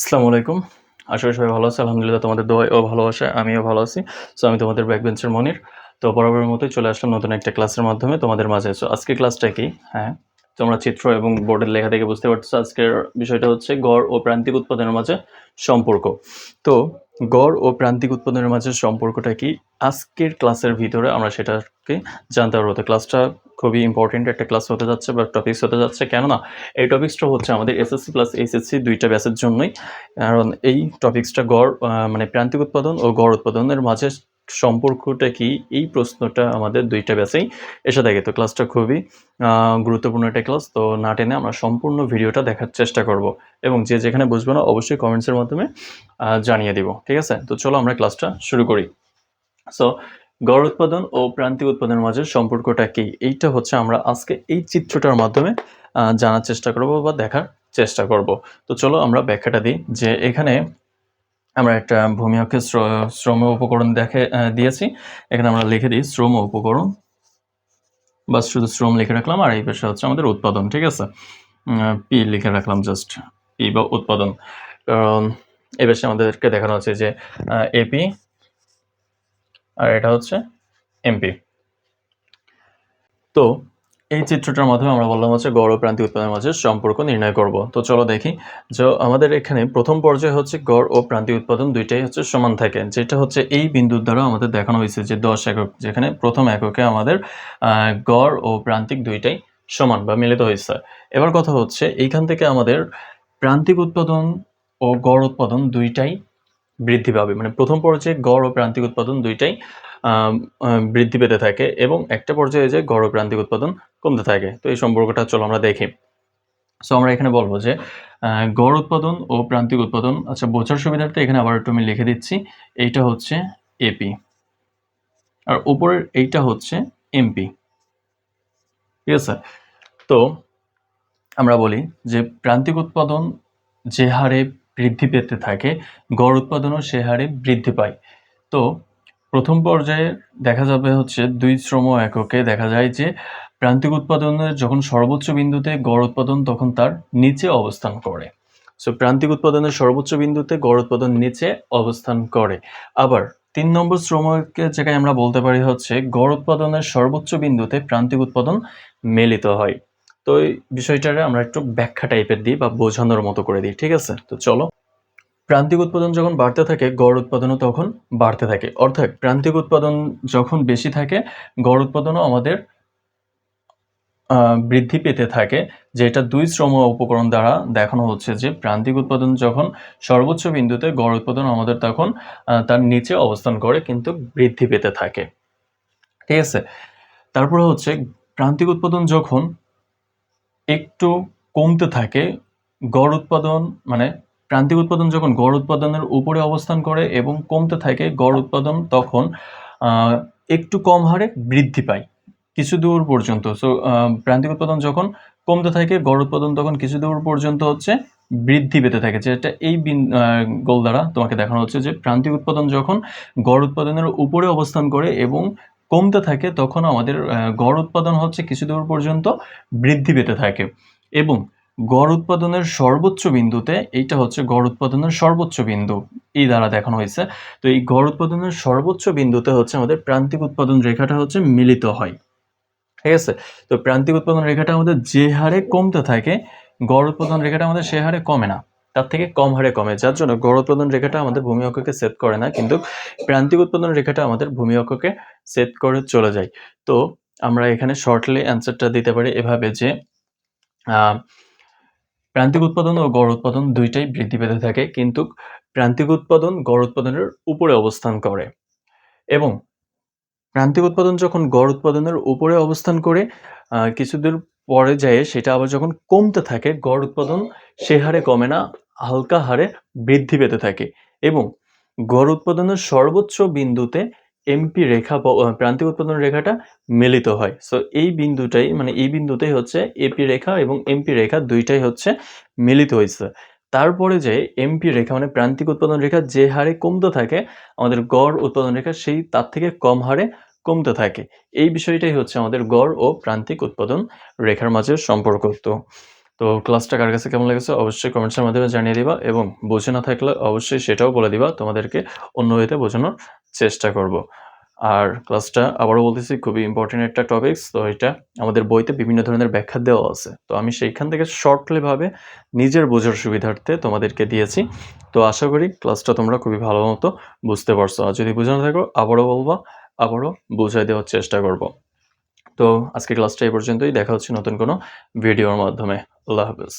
আসসালামু আলাইকুম। আশা করি সবাই ভালো আছে। আলহামদুলিল্লাহ, তোমাদের দোয়ায় ও ভালোবাসায় আমিও ভালো আছি। সো আমি তোমাদের ব্যাক বেঞ্চের মনির। তো বরাবরের মতোই চলে আসলাম নতুন একটা ক্লাসের মাধ্যমে তোমাদের মাঝে। সো আজকের ক্লাসটা কি? হ্যাঁ তোমরা চিত্র এবং বোর্ডের লেখা থেকে বুঝতে পারছ আজকের বিষয়টা হচ্ছে গড় ও প্রান্তিক উৎপাদনের মাঝে সম্পর্ক। তো গড় ও প্রান্তিক উৎপাদনের মাঝে সম্পর্কটা কি? আজকের ক্লাসের ভিতরে আমরা সেটাকে জানতে পারব। তো ক্লাসটা খুবই ইম্পর্টেন্ট একটা ক্লাস হতে যাচ্ছে বা টপিক্স হতে যাচ্ছে। কেননা এই টপিক্সটা হচ্ছে আমাদের এসএসসি প্লাস এইচএসসি দুইটা ব্যাচের জন্যই। কারণ এই টপিক্সটা গড় মানে প্রান্তিক উৎপাদন ও গড় উৎপাদনের মাঝে সম্পর্কটা কি, এই প্রশ্নটা আমাদের দুইটা ব্যাচেই এসে থাকে। তো ক্লাসটা খুবই গুরুত্বপূর্ণ একটা ক্লাস তো না টেনে আমরা সম্পূর্ণ ভিডিওটা দেখার চেষ্টা করব এবং যে যেখানে বুঝব না অবশ্যই কমেন্টসের মাধ্যমে জানিয়ে দিব। ঠিক আছে? তো চলো আমরা ক্লাসটা শুরু করি। সো গড় উৎপাদন ও প্রান্তিক উৎপাদনের মাঝে সম্পর্কটা কি? এইটা হচ্ছে আমরা আজকে এই চিত্রটার মাধ্যমে জানার চেষ্টা করব বা দেখার চেষ্টা করব। তো চলো আমরা ব্যাখ্যাটা দিই যে এখানে আমরা একটা ভূমি অক্ষের শ্র- শ্রম উপকরণ দেখে দিয়েছি। এখানে আমরা লিখে দিই শ্রম উপকরণ বা শুধু শ্রম লিখে রাখলাম আর এই পেশা হচ্ছে আমাদের উৎপাদন, ঠিক আছে? পি লিখে রাখলাম জাস্ট পি বা উৎপাদন। কারণ এই পাশে আমাদেরকে দেখানো হচ্ছে যে এপি আর এটা হচ্ছে এমপি তো এই চিত্রটার মাধ্যমে আমরা বললাম হচ্ছে গড় ও প্রান্তিক উৎপাদনের মাঝে সম্পর্ক নির্ণয় করব। তো চলো দেখি যে আমাদের এখানে প্রথম পর্যায়ে হচ্ছে গড় ও প্রান্তিক উৎপাদন দুইটাই হচ্ছে সমান থাকে। যেটা হচ্ছে এই বিন্দুর দ্বারা আমাদের দেখানো হয়েছে যে দশ একক, যেখানে প্রথম এককে আমাদের গড় ও প্রান্তিক দুইটাই সমান বা মিলিত হয়েছে। এবার কথা হচ্ছে এইখান থেকে আমাদের প্রান্তিক উৎপাদন ও গড় উৎপাদন দুইটাই বৃদ্ধি পাবে। মানে প্রথম পর্যায়ে গড় ও প্রান্তিক উৎপাদন দুইটাই বৃদ্ধি পেতে থাকে এবং একটা পর্যায়ে যে গড় ও প্রান্তিক উৎপাদন কমতে থাকে। তো এই সম্পর্কটা চলো আমরা দেখি। সো আমরা এখানে বলব যে গড় উৎপাদন ও প্রান্তিক উৎপাদন আচ্ছা বোঝার সুবিধার্থে এখানে আবার একটু আমি লিখে দিচ্ছি। এইটা হচ্ছে এপি আর উপরের এইটা হচ্ছে এমপি ঠিক আছে? তো, আমরা বলি যে প্রান্তিক উৎপাদন যে হারে বৃদ্ধি পেতে থাকে, গড় উৎপাদনও সে হারে বৃদ্ধি পায়। তো প্রথম পর্যায়ে দেখা যাবে হচ্ছে দুই শ্রম এককে। দেখা যায় যে প্রান্তিক উৎপাদনের যখন সর্বোচ্চ বিন্দুতে গড় উৎপাদন, তখন তার নিচে অবস্থান করে। সো প্রান্তিক উৎপাদনের সর্বোচ্চ বিন্দুতে গড় উৎপাদন নিচে অবস্থান করে। আবার তিন নম্বর শ্রমকের জায়গায় আমরা বলতে পারি হচ্ছে, গড় উৎপাদনের সর্বোচ্চ বিন্দুতে প্রান্তিক উৎপাদন মিলিত হয়। তো এই বিষয়টারে আমরা একটু ব্যাখ্যা টাইপের দিই বা বোঝানোর মতো করে দিই, ঠিক আছে? তো চলো। প্রান্তিক উৎপাদন যখন বাড়তে থাকে, গড় উৎপাদনও তখন বাড়তে থাকে। অর্থাৎ প্রান্তিক উৎপাদন যখন বেশি থাকে, গড় উৎপাদনও আমাদের বৃদ্ধি পেতে থাকে, যেটা দুই শ্রম উপকরণ দ্বারা দেখানো হচ্ছে যে প্রান্তিক উৎপাদন যখন সর্বোচ্চ বিন্দুতে গড় উৎপাদন আমাদের তখন তার নিচে অবস্থান করে, কিন্তু বৃদ্ধি পেতে থাকে। ঠিক আছে? তারপরে হচ্ছে প্রান্তিক উৎপাদন যখন একটু কমতে থাকে, গড় উৎপাদন মানে প্রান্তিক উৎপাদন যখন গড় উৎপাদনের উপরে অবস্থান করে এবং কমতে থাকে, গড় উৎপাদন তখন একটু কম হারে বৃদ্ধি পায়, কিছু দূর পর্যন্ত। সো প্রান্তিক উৎপাদন যখন কমতে থাকে, গড় উৎপাদন তখন কিছু দূর পর্যন্ত হচ্ছে বৃদ্ধি পেতে থাকে। যেটা এই গোল দ্বারা তোমাকে দেখানো হচ্ছে যে প্রান্তিক উৎপাদন যখন গড় উৎপাদনের উপরে অবস্থান করে এবং কমতে থাকে, তখন আমাদের গড় উৎপাদন হচ্ছে কিছু দূর পর্যন্ত বৃদ্ধি পেতে থাকে। এবং গড় উৎপাদনের সর্বোচ্চ বিন্দুতে এইটা হচ্ছে গড় উৎপাদনের সর্বোচ্চ বিন্দু, এই দ্বারা দেখানো হয়েছে। তো এই গড় উৎপাদনের সর্বোচ্চ বিন্দুতে হচ্ছে আমাদের প্রান্তিক উৎপাদন রেখাটা হচ্ছে মিলিত হয়। ঠিক আছে? তো প্রান্তিক উৎপাদন রেখাটা আমাদের যে হারে কমতে থাকে, গড় উৎপাদন রেখাটা আমাদের সে হারে কমে না। তার থেকে কম হারে কমে। যার জন্য গড় উৎপাদন রেখাটা আমাদের ভূমি অক্ষকে সেট করে না, কিন্তু প্রান্তিক উৎপাদন রেখাটা আমাদের ভূমি অক্ষকে সেট করে চলে যায়। তো আমরা এখানে শর্টলি অ্যান্সারটা দিতে পারি এভাবে যে প্রান্তিক উৎপাদন ও গড় উৎপাদন দুইটাই বৃদ্ধি পেতে থাকে, কিন্তু প্রান্তিক উৎপাদন গড় উৎপাদনের উপরে অবস্থান করে। এবং প্রান্তিক উৎপাদন যখন গড় উৎপাদনের উপরে অবস্থান করে কিছুদূর পরে যায়, সেটা আবার যখন কমতে থাকে, গড় উৎপাদন সে হারে কমে না হালকা হারে বৃদ্ধি পেতে থাকে এবং গড় উৎপাদনের সর্বোচ্চ বিন্দুতে এমপি রেখা প্রান্তিক উৎপাদন রেখাটা মিলিত হয়। সো এই বিন্দুটাই মানে এই বিন্দুতেই হচ্ছে এপি রেখা এবং এমপি রেখা দুইটাই হচ্ছে মিলিত হয়েছে তারপরে যে এমপি রেখা মানে প্রান্তিক উৎপাদন রেখা যে হারে কমতে থাকে, আমাদের গড় উৎপাদন রেখা সেই তার থেকে কম হারে কমতে থাকে। এই বিষয়টাই হচ্ছে আমাদের গড় ও প্রান্তিক উৎপাদন রেখার মাঝের সম্পর্ক তো তো ক্লাসটা কার কাছে কেমন লেগেছে অবশ্যই কমেন্টসের মাধ্যমে জানিয়ে দিবা এবং বুঝে না থাকলে অবশ্যই সেটাও বলে দিবা, তোমাদেরকে অন্য ওয়েতে বোঝানোর চেষ্টা করব। আর ক্লাসটা আবারও বলতেছি, খুবই ইম্পর্টেন্ট একটা টপিকস তো এটা আমাদের বইতে বিভিন্ন ধরনের ব্যাখ্যা দেওয়া আছে। তো আমি সেইখান থেকে শর্টলিভাবে নিজের বোঝার সুবিধার্থে তোমাদেরকে দিয়েছি। তো আশা করি ক্লাসটা তোমরা খুবই ভালো মতো বুঝতে পারছ। আর যদি বুঝে না থাকো, আবারও বলবা, আবারও বুঝাই দেওয়ার চেষ্টা করব। তো আজকে ক্লাসটা এই পর্যন্তই। দেখা হচ্ছে নতুন কোনো ভিডিওর মাধ্যমে। আল্লাহ হাফেজ।